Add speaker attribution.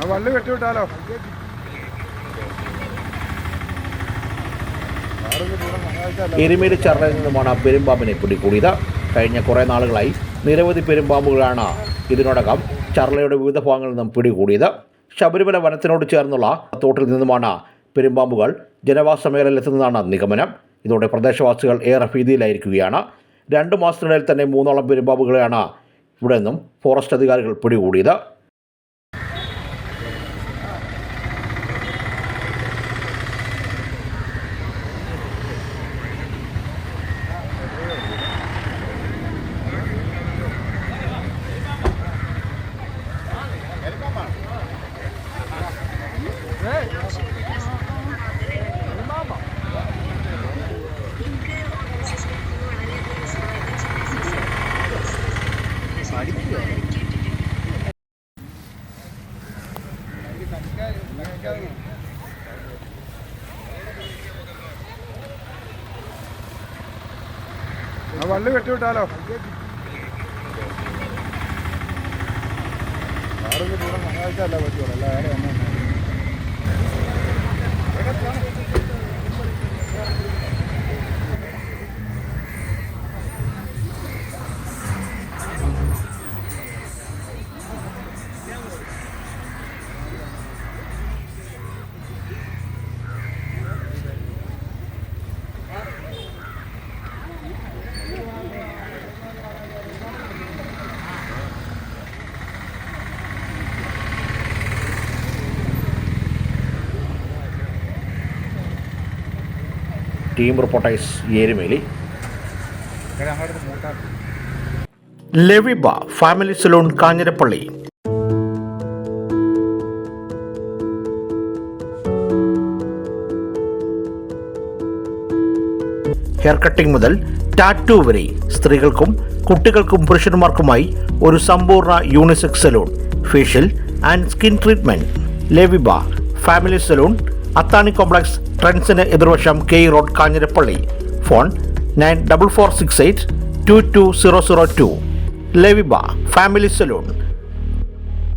Speaker 1: ആ വള്ളി വെട്ടിവിട്ടാലോ
Speaker 2: എരുമേലി ചറയിൽ നിന്നുമാണ് പെരുമ്പാമ്പിനെ പിടികൂടിയത്. കഴിഞ്ഞ കുറേ നാളുകളായി നിരവധി പെരുമ്പാമ്പുകളാണ് ഇതിനോടകം ചർളയുടെ വിവിധ ഭാഗങ്ങളിൽ നിന്നും പിടികൂടിയത്. ശബരിമല വനത്തിനോട് ചേർന്നുള്ള തോട്ടിൽ നിന്നുമാണ് പെരുമ്പാമ്പുകൾ ജനവാസ മേഖലയിലെത്തുന്നതാണ് നിഗമനം. ഇതോടെ പ്രദേശവാസികൾ ഏറെ ഭീതിയിലായിരിക്കുകയാണ്. രണ്ട് മാസത്തിനിടയിൽ തന്നെ മൂന്നോളം പെരുമ്പാമ്പുകളെയാണ് ഇവിടെ നിന്നും ഫോറസ്റ്റ് അധികാരികൾ പിടികൂടിയത്.
Speaker 1: ആ വള്ളി വെട്ടിവിട്ടാലോ ആരും കൂടെ സഹായിച്ചല്ല പറ്റുള്ളൂ അല്ല വേറെ ഒന്നും
Speaker 2: team reporters
Speaker 1: Erumeli.
Speaker 2: Leviba family salon Kanjirappally. Hair cutting മുതൽ ടാറ്റു വരെ സ്ത്രീകൾക്കും കുട്ടികൾക്കും പുരുഷന്മാർക്കുമായി ഒരു സമ്പൂർണ unisex salon facial and skin treatment Leviba family salon Athani complex ട്രെൻസിന് എതിർവശം K road Kanjirappally. Phone nine double four six eight two two zero zero two. Leviba family salon.